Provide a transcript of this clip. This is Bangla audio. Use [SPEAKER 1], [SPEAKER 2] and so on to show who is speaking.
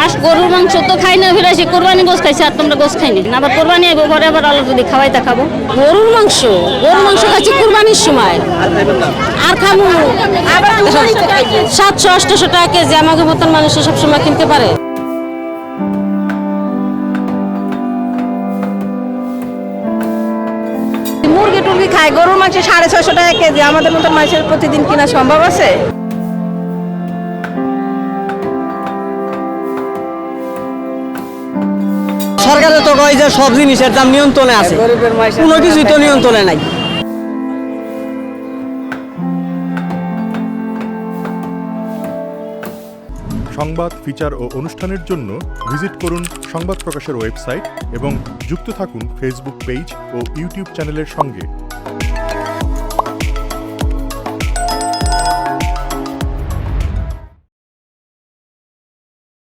[SPEAKER 1] হাঁস গরুর মাংস তো খাই না ফিরে আসি কোরবানি গোস খাইছে আর তোমরা গোস খাইনি। আবার কোরবানি আইবো পরে আবার আলো যদি খাওয়াই তা খাব।
[SPEAKER 2] গরুর মাংস? গরুর মাংস খাচ্ছি কোরবানির সময়। আর খামু সাতশো আটশো টাকা কেজি আমাকে মতন মানুষ সব সময় কিনতে পারে।
[SPEAKER 3] মুরগি টুরগি খায় গরুর মাংস সাড়ে ছয়শো টাকা কেজি। আমাদের মতন মানুষের প্রতিদিন কিনা সম্ভব আছে?
[SPEAKER 4] কয় যে সব জিনিসের দাম নিয়ন্ত্রণে আছে। কোনো কিছুই তো নিয়ন্ত্রণে নাই।
[SPEAKER 5] সংবাদ ফিচার ও অনুষ্ঠানের জন্য ভিজিট করুন সংবাদ প্রকাশের ওয়েবসাইট এবং যুক্ত থাকুন ফেসবুক পেজ ও ইউটিউব চ্যানেলের সঙ্গে।